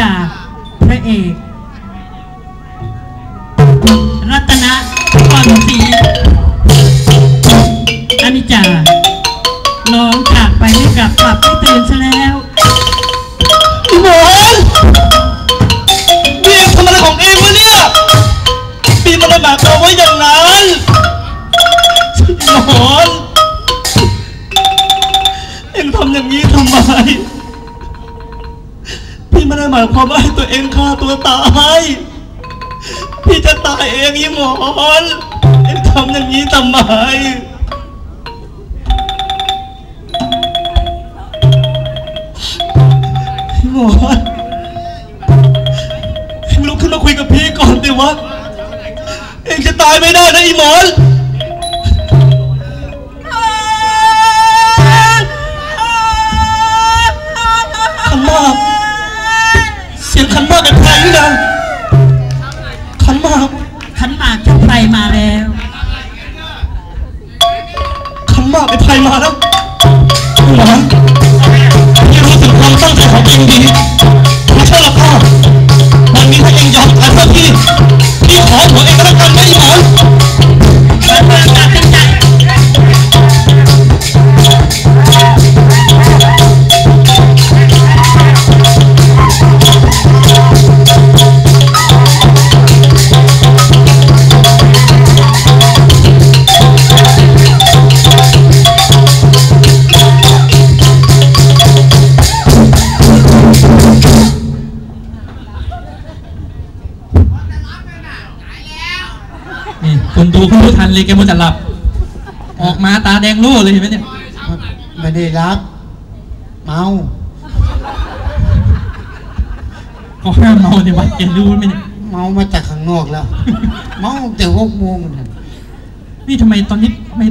จากพระเอก รัตนะพรศรีอานิจาร้องจากไปไม่กลับกลับไม่ตื่นซะแล้ว หมายความว่าให้ตัวเองฆ่าตัวตาย พี่จะตายเองยี่หมอนเองทำอย่างนี้ทำไมหมอนเอ็งลุกขึ้นมาคุยกับพี่ก่อนดิวะ เองจะตายไม่ได้นะอีหมอนขันมากเสียง ขันมากเป็นใครนี่นะขันมากขันหมากเจ้าไพรมาแล้ว รู้ทันเลยแกมัวแต่หลับ ออกมาตาแดงรั่วเลยเห็นไหมเนี่ย ไม่ได้รับ เมาเขาห้ามเมาในวัดแกรู้ไหมเนี่ย เมามาจากข้างนอกแล้ว เมาตั้งแต่หกโมงนั่นนี่ทำไมตอนนี้ทำไม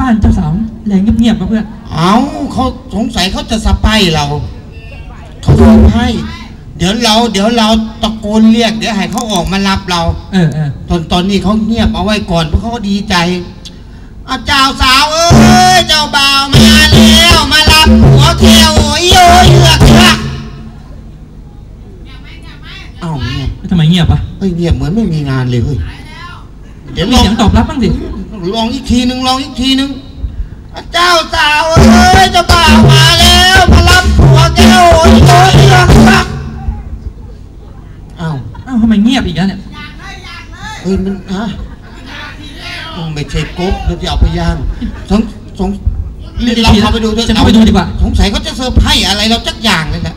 บ้านเจ้าสาวแรงเงียบๆวะเพื่อน เอาเขาสงสัยเขาจะสะไปเราเขาสะไป เดี๋ยวเรา เดี๋ยวเราตะโกนเรียก เดี๋ยวให้เขาออกมารับเรา เออเออตอนตอนนี้เขาเงียบเอาไว้ก่อนเพราะเขาก็ดีใจอาเจ้าสาวเอ้ยเจ้าบ่าวมาแล้วมารับหัวแก้วโอ้ยโอ้ยเลือกเลือกเอ้าเงียบแล้วทำไมเงียบอะเฮ้ยเงียบเหมือนไม่มีงานเลยเฮ้ยเดี๋ยวมีลองเสียงตอบรับบ้างสิลองอีกทีหนึ่งลองอีกทีหนึ่งอาเจ้าสาวเอ้ยเจ้าบ่าวมาแล้วมารับหัวแก้วโอ้ย อ้าอ้าวทำไมเงียบอีกแล้วเนี่ยเฮ้ยมันฮะมันไม่ใช่กบเราจะเอาไปย่างสงสงเราเข้าไปดูด้วยจะเข้าไปดูดีกว่าสงสัยเขาจะเซอร์ไพรส์อะไรเราจักอย่างเลยแหละ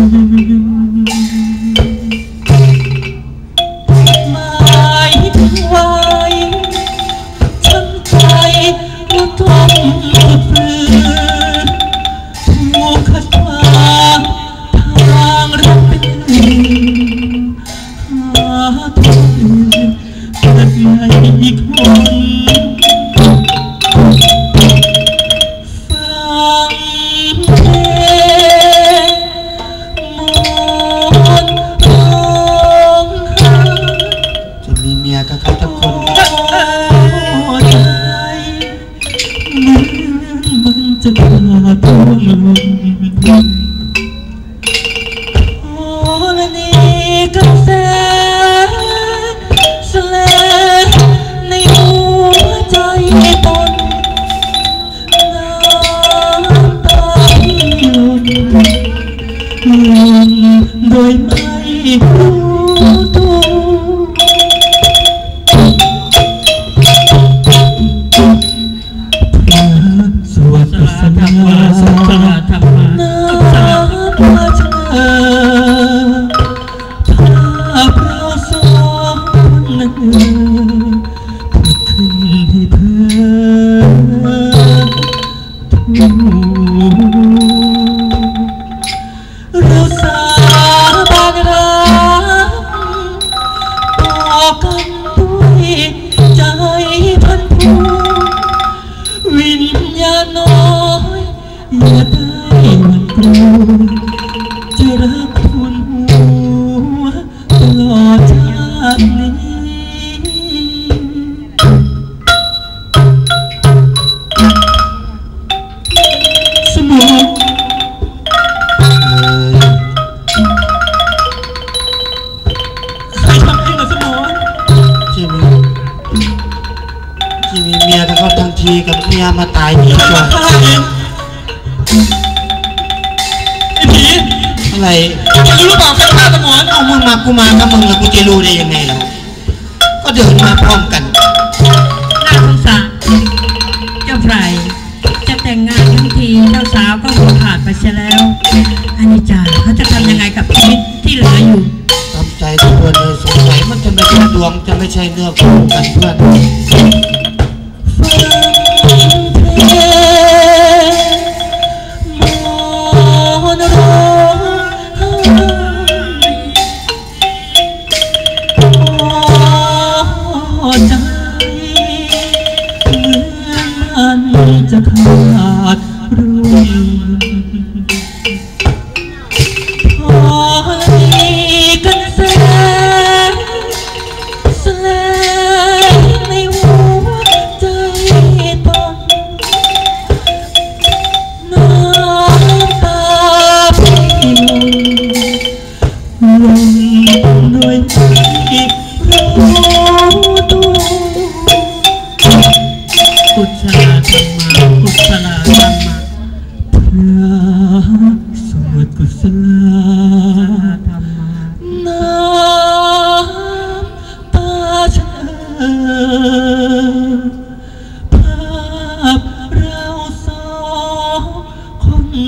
Mm-hmm. 这个那个那个那个 จะรักคุณหัวตลอดชาตินี้สมองใครทำให้กับสมองที่มีที่มีเมียทั้งคนทั้งทีกับเมียมาตายหนีใค อะไรมึงรู้เปล่าใครฆ่าสมองเอามึงมากูมากับมึงแล้วกูจะรู้ได้ยังไงล่ะก็เดินมาพร้อมกันน่าสงสารเจ้าไพรจะแต่งงานทั้งทีเจ้าสาวก็หัวขาดไปเสียแล้วอันนี้จ่าเขาจะทำยังไงกับชีวิตที่เหลืออยู่ทำใจทุกคนเลยสงสัยมันจะไม่ใช่ดวงจะไม่ใช่เนื้อคู่กันเพื่อน โอ้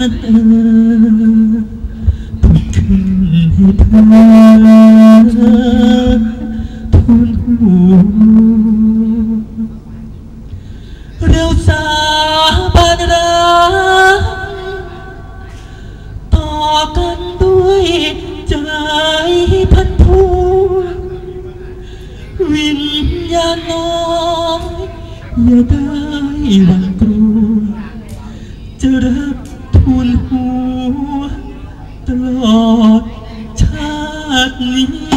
คนนั้นเออพูดขึ้นให้เธอทูลหัวเราสาบานรักต่อกันด้วยใจพันผูวิญญาณน้อยอย่าได้หวังกลัวจะรับ ทูลหัวตลอดชาตินี้